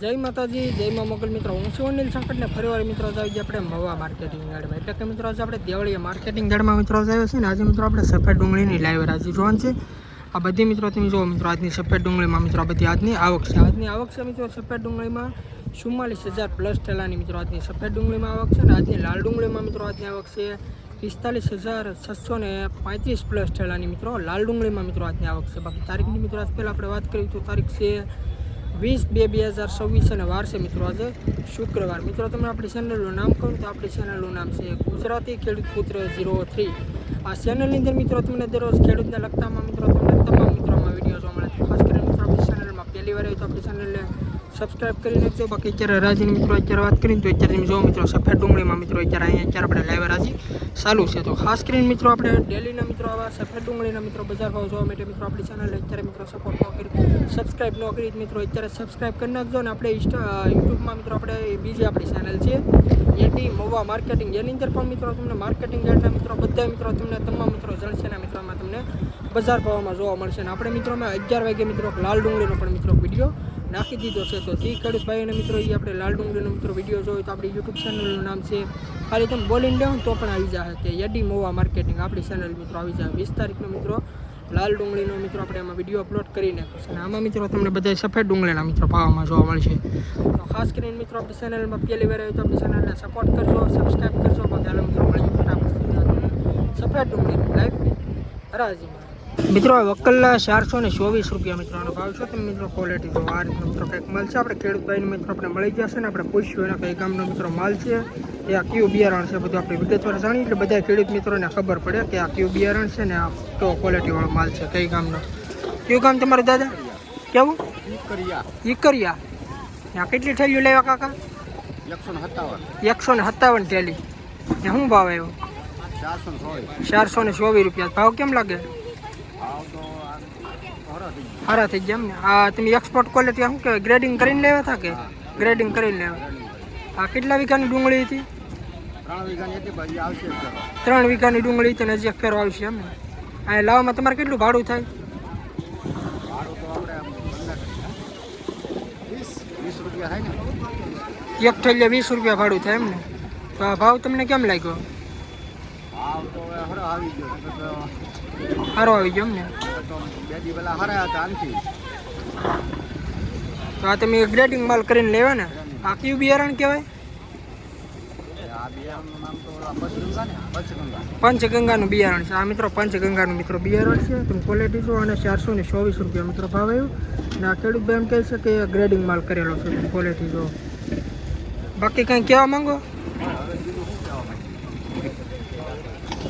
જય માતાજી, જય મા મોગલ મિત્રો. હું છું અનિલ સંકટને ફરીવાર મિત્રો આવી ગયા આપણે મવા માર્કેટિંગ યાર્ડમાં. એટલે કે મિત્રો, આજે આપણે દેવળીયા માર્કેટિંગ યાર્ડમાં મિત્રો આવ્યો છે ને આજે મિત્રો આપણે સફેદ ડુંગળીની લાઈવ રાજી જોવાનું છે. આ બધી મિત્રો તમે જુઓ મિત્રો, આજની સફેદ ડુંગળીમાં મિત્રો આ બધી આજની આવક છે. આજની આવક છે મિત્રો સફેદ ડુંગળીમાં ચુમ્માલીસ હજાર પ્લસ ઠેલાની મિત્રો આજની સફેદ ડુંગળીમાં આવક છે ને આજની લાલ ડુંગળીમાં મિત્રો આજની આવક છે પિસ્તાલીસ હજાર છસો ને પાંત્રીસ પ્લસ ઠેલાની મિત્રો લાલ ડુંગળીમાં મિત્રો આજની આવક છે. બાકી તારીખની મિત્રો આજ પહેલાં આપણે વાત કરી તો તારીખ છે વીસ બે બે હજાર છવ્વીસ અને વાર છે મિત્રો આજે શુક્રવાર. મિત્રો, તમે આપણી ચેનલનું નામ કહો તો આપણી ચેનલનું નામ છે ગુજરાતી ખેડૂત પુત્ર ઝીરો થ્રી આ ચેનલની અંદર મિત્રો, તમને દરરોજ ખેડૂતને લગતામાં મિત્રો તમને તમામ મિત્રોમાં વીડિયો જોવા મળે છે ખાસ કરીને મિત્રો આપણી ચેનલમાં પહેલી વાર આવી તો આપણી ચેનલને સબસ્ક્રાઇબ કરી નાખજો બાકી અત્યારે રાજીની મિત્રો અત્યારે વાત કરીને તો અત્યારે તમે જો મિત્રો સફેદ ડુંગળીમાં મિત્રો અત્યારે અહીંયા અત્યારે આપણે લાઈવ રાજી. ચાલુ છે તો ખાસ કરીને મિત્રો આપણે ડેલીના મિત્રો આવા સફેદ ડુંગળીના મિત્રો બજાર ભાવ જોવા માટે મિત્રો આપણી ચેનલ અત્યારે મિત્રો સપોર્ટ ન કરી સબસ્ક્રાઇબ ન કરી મિત્રો અત્યારે સબસ્ક્રાઇબ કરી નાખજો અને આપણે ઇન્સ્ટા યુટ્યુબમાં મિત્રો આપણે બીજી આપણી ચેનલ છે એટી મોવા માર્કેટિંગ એની અંદર પણ મિત્રો તમને માર્કેટિંગ યાર્ડના મિત્રો બધા મિત્રો તમને તમામ મિત્રો જળસેના મિત્રોમાં તમને બજાર ભાવમાં જોવા મળશે અને આપણે મિત્રોમાં અગિયાર વાગે મિત્રો લાલ ડુંગળીનો પણ મિત્રો વીડિયો નાખી દીધો છે. તો જે ખેડૂત ભાઈઓને મિત્રો એ આપણે લાલ ડુંગળીનો મિત્રો વીડિયો જોયો તો આપણી યુટ્યુબ ચેનલનું નામ છે ખાલી તમે બોલીને લેવું તો પણ આવી જાય કે યડી મોવા માર્કેટિંગ આપણી ચેનલ મિત્રો આવી જાય વીસ તારીખનો મિત્રો, લાલ ડુંગળીનો મિત્રો આપણે એમાં વીડિયો અપલોડ કરી નાખીશું અને આમાં મિત્રો તમને બધા સફેદ ડુંગળીના મિત્રો ભાવમાં જોવા મળશે. તો ખાસ કરીને મિત્રો, આપણી ચેનલમાં પહેલી વાર આવ્યો તો આપણી ચેનલને સપોર્ટ કરજો સબસ્ક્રાઈબ કરજો. હાલો મિત્રો, મળીએ ફટાફટ. સફેદ ડુંગળી, લાઈવ હરાજીમાં. મિત્રો વકલના ચારસો ને ચોવીસ રૂપિયા મિત્રોનો ભાવ છે. તમે મિત્રો ક્વોલિટી જો આ રીતનો મિત્રો કંઈક મળશે. આપણે ખેડૂત ભાઈને મિત્રો આપણે મળી જશે ને આપણે પૂછ્યું એના કઈ ગામનો મિત્રો માલ છે. એ આ કયું બિયારણ છે બધું આપણે વિગતવાર જાણીએ. એટલે બધા ખેડૂત મિત્રોને ખબર પડે કે આ કયું બિયારણ છે ને આ કયો ક્વોલિટીવાળો માલ છે. કઈ ગામનો? કયું ગામ તમારું દાદા? કેવું? ઈકરિયા. ત્યાં કેટલી થેલીઓ લેવા કાકા? એકસો ને સત્તાવન. એકસો ને સત્તાવન થેલી. ને શું ભાવ આવ્યો? ચારસો ને ચોવીસ રૂપિયા. ભાવ કેમ લાગે? સારા થઈ ગયા એમ ને? આ તમે એક્સપોર્ટ ક્વોલિટી શું કહેવાય? ગ્રેડિંગ કરીને લેવા હતા કે? ગ્રેડિંગ કરીને લેવા? આ કેટલા વીઘાની ડુંગળી હતી? ત્રણ વીઘાની ડુંગળી હતી ને હજી એક ફેરો આવશે એમ ને? આ લાવવામાં તમારે કેટલું ભાડું થાય? એક થેલીએ વીસ રૂપિયા ભાડું થાય એમ ને? તો આ ભાવ તમને કેમ લાગ્યો? ભાવ તો આવી ગયો. સારો આવી ગયો એમ ને નકર તો બે દી પેલા હરા હતા આનથી તો આ તમે ગ્રેડિંગ માલ કરીને લેવા ને? આ કયું બિયારણ કહેવાય? આ બિયારણનું નામ તો ઓલા પચગંગા ને પચગંગા પંચગંગાનું બિયારણ છે. આ મિત્રો પંચગંગાનું મિત્રો બિયારણ છે. તમે ક્વોલિટી જો અને ચારસો ને ચોવીસ રૂપિયા મિત્રો ભાવ આવ્યો. અને આ ખેડૂત ભાઈ એમ કહે છે કે ગ્રેડિંગ માલ કરેલો છે. તમે ક્વોલિટી જો બાકી કંઈ કહેવા માંગો?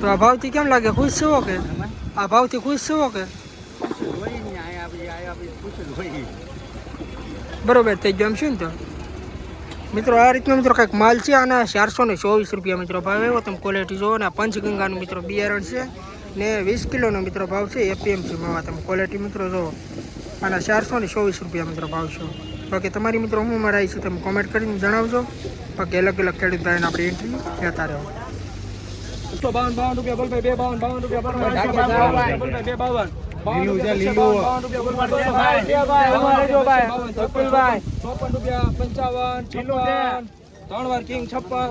તો આ ભાવથી કેમ લાગે? ખુશ છો કે? આ ભાવથી ખુશ છો કે? બરોબર થઈ ગયો એમ શું ને તો? મિત્રો, આ રીતનો મિત્રો કંઈક માલ છે આના ચારસો ને ચોવીસ રૂપિયા મિત્રો ભાવ આવ્યો તમે ક્વોલિટી જોવો ને પંચગંગાનું મિત્રો બિયારણ છે ને વીસ કિલોનો મિત્રો ભાવ છે એપીએમસી માં તમે ક્વોલિટી મિત્રો જોવો આના ચારસો ને ચોવીસ રૂપિયા મિત્રો ભાવ છે. બાકી તમારી મિત્રો હું મારા છે તમે કોમેન્ટ કરીને જણાવજો. બાકી અલગ અલગ ખેડૂત ભાઈને આપણે એન્ટ્રી લેતા રહો. એકસો બાવન બાવન રૂપિયા બોલ બે બાવન બાવન રૂપિયા બોલ ભાઈ. બે બાવન. રૂપિયા ચોપન રૂપિયા પંચાવન છપ્પન. ત્રણ વાર કિંગ છપ્પન.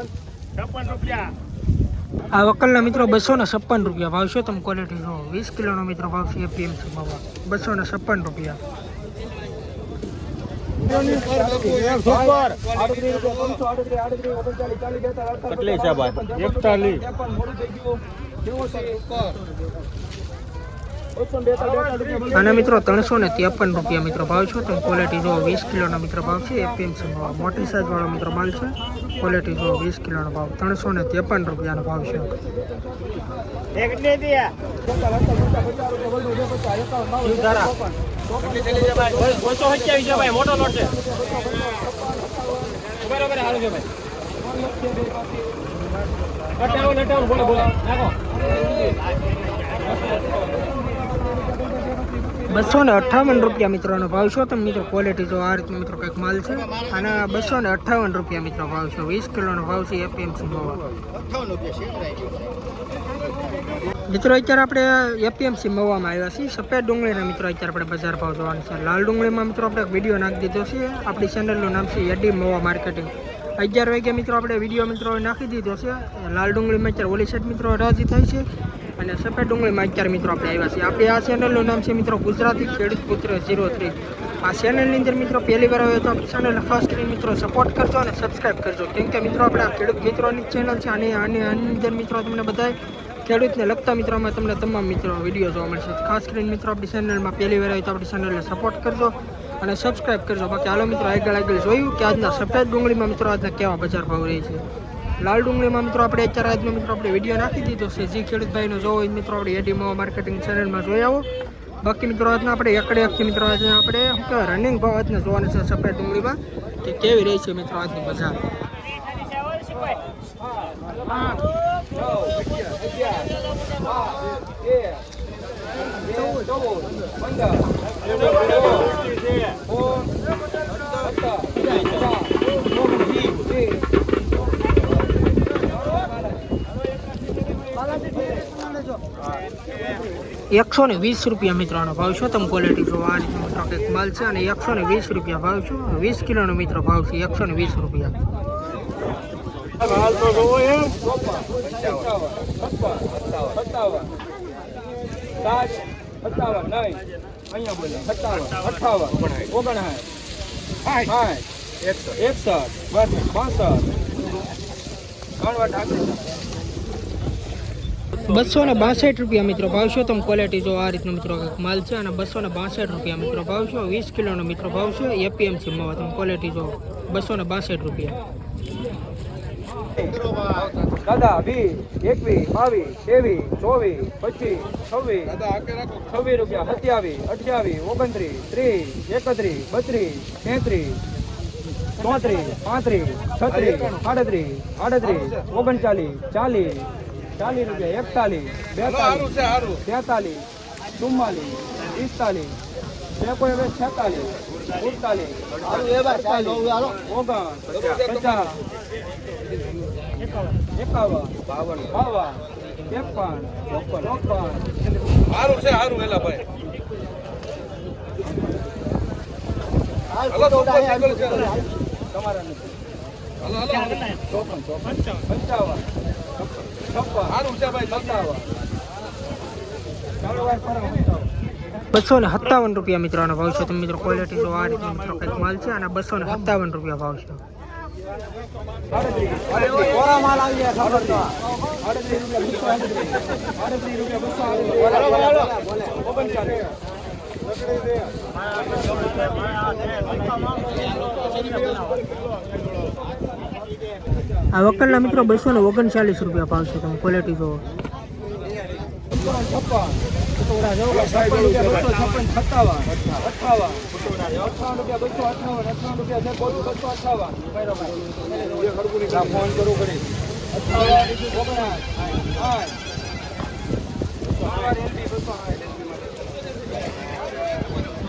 આ વકલના મિત્રો બસો ને છપ્પન રૂપિયા ભાવશે. તમે ક્વોલિટી જો વીસ કિલોનો મિત્રો ભાવશે એપીએમસી ભાવ બસો ને છપ્પન રૂપિયા. કેટલી છે? ભાઈ એકતાલીસ અને મિત્રો ત્રણસો ને ત્રેપન રૂપિયા મિત્રો ભાવ છે. તમે ક્વોલિટી જો વીસ કિલોના મિત્રો ભાવ છે એપીએમસી મોટી સાઇઝ વાળો મિત્રો માલ છે. ક્વોલિટી જો વીસ કિલોનો ભાવ, ત્રણસો ને ત્રેપન રૂપિયાનો ભાવ છે. અઠાવન અઠાવન બોલો બોલો નાખો બસો ને અઠ્ઠાવન રૂપિયા મિત્રોનો ભાવ છો. તમે મિત્રો ક્વોલિટી જો આ રીતનો મિત્રો કંઈક માલ છે. અને બસો ને અઠ્ઠાવન રૂપિયા મિત્રો ભાવ છે. વીસ કિલોનો ભાવ છે એપીએમસી ગયો મિત્રો અત્યારે આપણે એપીએમસી મવામાં આવ્યા છીએ. સફેદ ડુંગળીના મિત્રો અત્યારે આપણે બજાર ભાવ જોવાનું છે. લાલ ડુંગળીમાં મિત્રો આપણે એક વીડિયો નાખી દીધો છે. આપણી ચેનલનું નામ છે એડી મવા માર્કેટિંગ. અગિયાર વાગ્યા મિત્રો આપણે વીડિયો મિત્રો નાખી દીધો છે. લાલ ડુંગળીમાં અત્યારે ઓલી સાઈડ મિત્રો રાજી થાય છે. અને સફેદ ડુંગળીમાં અત્યારે મિત્રો આપણે આવ્યા છીએ. આપણી આ ચેનલનું નામ છે મિત્રો ગુજરાતી ખેડૂત પુત્ર ઝીરો થ્રી આ ચેનલની અંદર મિત્રો પહેલી વાર આવ્યો તો ચેનલ ખાસ કરીને મિત્રો સપોર્ટ કરજો અને સબસ્ક્રાઈબ કરજો. કેમ કે મિત્રો આપણે આ ખેડૂત મિત્રોની ચેનલ છે અને આની આની અંદર મિત્રો તમને બધાય ખેડૂતને લગતા મિત્રોમાં તમને તમામ મિત્રો વીડિયો જોવા મળશે. ખાસ કરીને મિત્રો આપણી ચેનલમાં પહેલી વાર આવી તો આપણી ચેનલને સપોર્ટ કરજો અને સબસ્ક્રાઈબ કરજો. બાકી હાલો મિત્રો આગળ આગળ જોયું કે આજના સફેદ ડુંગળીમાં મિત્રો આજના કેવા બજાર ભાવ રહી છે? લાલ ડુંગળીમાં મિત્રો આપણે અત્યારે આજનો મિત્રો આપણે વીડિયો નાખી દીધો છે જે ખેડૂત ભાઈનો જોવો એ મિત્રો આપણે એડીમાં માર્કેટિંગ ચેનલમાં જોઈ આવો બાકી મિત્રો આજના આપણે એકડે એકથી મિત્રો આજે આપણે શું કહેવાય રનિંગ ભાવ આજને જોવાનું છે સફેદ ડુંગળીમાં કે કેવી રહી છે મિત્રો આજની બજાર એકસો ને વીસ રૂપિયા મિત્રોનો ભાવ છો તમે ક્વોલિટી જો આ રીતે મિત્રો કંઈક માલ છે અને એકસો ને વીસ રૂપિયા ભાવ છો વીસ કિલોનો મિત્રો ભાવ છે એકસો ને વીસ રૂપિયા સત્તાવન નહીં અહીંયા બોલે સત્તાવન અઠાવન ઓગણસાઠ સાઠ એકસઠ બસ બાસઠ ત્રણ વાર ઠાકર બસો ને બાસઠ રૂપિયા મિત્રો ભાવ છો. તમે ક્વોલિટી જો આ રીતનો મિત્રો માલ છે અને બસો ને બાસઠ રૂપિયા મિત્રો ભાવ છો. વીસ કિલોનો મિત્રો ભાવ છે. એપીએમસી માં તમે ક્વોલિટી જો બસો ને બાસઠ રૂપિયા. દાદા, વીસ, એકવીસ, બાવીસ, ત્રેવીસ, ચોવીસ, પચીસ, છવ્વીસ છવ્વીસ રૂપિયા, સત્યાવીસ, અઠ્યાવીસ, ઓગણત્રીસ, ત્રીસ, એકત્રીસ, બત્રીસ, તેત્રીસ, ચોત્રીસ, પાંત્રીસ, છત્રીસ, આડત્રીસ આડત્રીસ, ઓગણચાલીસ, ચાલીસ ચાલીસ રૂપિયા એકતાલીસ બેતાલીસ તેતાલીસ ચુમ્માલીસ પિસ્તાલીસ એકોઈ હવે છેતાલીસ ઉડતાલીસ ઓગણ પચાસ એકાવન બાવન. બાવન ત્રેપન ચોપન. ચોપન. સારું છે સારું ભાઈ. તમારા નથી. ચોપન. પંચાવન. બસો ને સત્તાવન રૂપિયા મિત્રોનો ભાવ છે. તમે મિત્રો ક્વોલિટી જો આ રીતે મિત્રો કંઈક માલ છે અને બસો ને સત્તાવન રૂપિયા ભાવ છે. રૂપિયા બસો આડત્રીસ આડત્રીસ રૂપિયા બસો આડત્રીસ ઓગણચાલીસ આ વકરના મિત્રો બસો ને ઓગણચાલીસ રૂપિયા ભાવ છે તમે ક્વોલિટી જોવો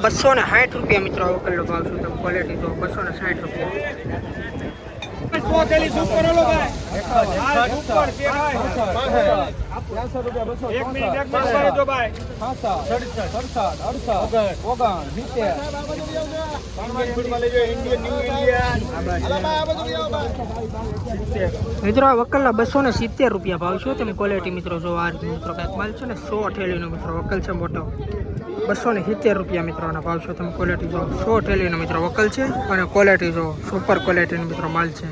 બસો ને સાઠ રૂપિયા બસો આ અઠાવન રૂપિયા છે અઠાવન ઓગણાઠ આઠ બસો ને સાઠ રૂપિયા. આ વકલનો ભાવ છે તમે બસો મિત્રો આ વકલના બસો ને સિત્તેર રૂપિયા ભાવ છે. તમે ક્વોલિટી મિત્રો જો આ મિત્રો કંઈક માલ છે ને સો ઠેલીનો મિત્રો વકલ છે મોટો. બસો ને સિત્તેર રૂપિયા મિત્રોના ભાવ છે. તમે ક્વોલિટી જો સો ઠેલીનો મિત્રો વકલ છે અને ક્વોલિટી જો સુપર ક્વોલિટીનો મિત્રો માલ છે.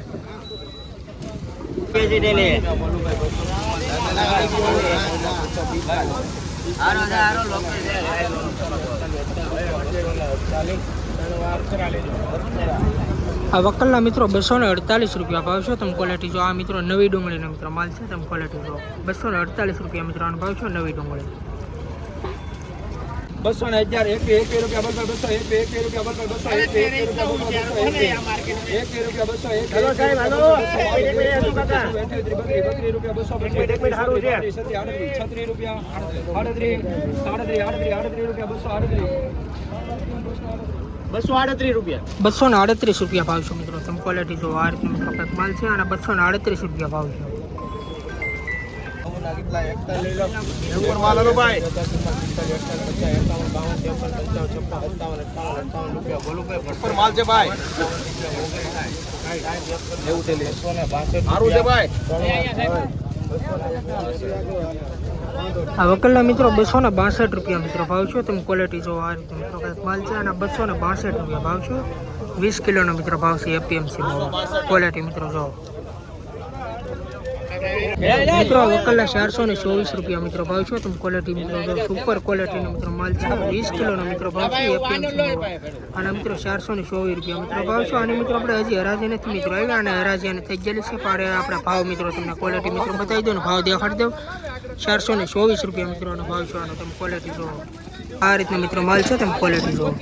આ વકલના મિત્રો બસો ને અડતાલીસ રૂપિયા ભાવ છે. તમે ક્વોલિટી જો આ મિત્રો નવી ડુંગળીનો મિત્રો માલ છે, તમે ક્વોલિટી જો બસો ને અડતાલીસ રૂપિયા મિત્રો ભાવ છે, નવી ડુંગળી. બસો ને અગિયાર એક એક રૂપિયા બસો બસો એક એક રૂપિયા બસો બસો એક રૂપિયા બસો એક રૂપિયા બસો છત્રીસ રૂપિયા આડત્રીસ આડત્રીસ આડત્રીસ આડત્રીસ રૂપિયા બસો આડત્રીસ બસો આડત્રીસ રૂપિયા બસો ને આડત્રીસ રૂપિયા ભાવ છે મિત્રો તમે ક્વોલિટી જો આ રીતનો માલ છે અને બસો ને આડત્રીસ રૂપિયા ભાવ છે માલ હાલો ભાઈ. ઉપર છે સારું છે ભાઈ. આ વકલના મિત્રો બસો ને બાસઠ રૂપિયા મિત્રો ભાવ છો. તમે ક્વોલિટી જો આ રીતે મિત્રો કંઈક માલ છે અને બસો ને બાસઠ રૂપિયા ભાવ છો. વીસ કિલોનો મિત્રો ભાવ છે એપીએમસી ક્વોલિટી મિત્રો જો. મિત્રો, વકલના ચારસો ને ચોવીસ રૂપિયા મિત્રો ભાવ છો. તમે ક્વોલિટી મિત્રો સુપર ક્વોલિટીનો મિત્રો માલ છે. વીસ કિલોનો મિત્રો ભાવ છે. અને મિત્રો, ચારસો ને ચોવીસ રૂપિયા મિત્રો ભાવ છો. અને મિત્રો, આપણે હજી હરાજી નથી મિત્રો આવ્યા અને હરાજી અને થઈ ગયેલી છે. પણ આપણા ભાવ મિત્રો તમને ક્વોલિટી મિત્રો બતાવી દો ને ભાવ દેખાડી દઉં. ચારસો ને ચોવીસ રૂપિયા મિત્રોનો ભાવ છો. અને તમે ક્વોલિટી જુઓ. આ રીતના મિત્રો માલ છે. તમે ક્વોલિટી જુઓ.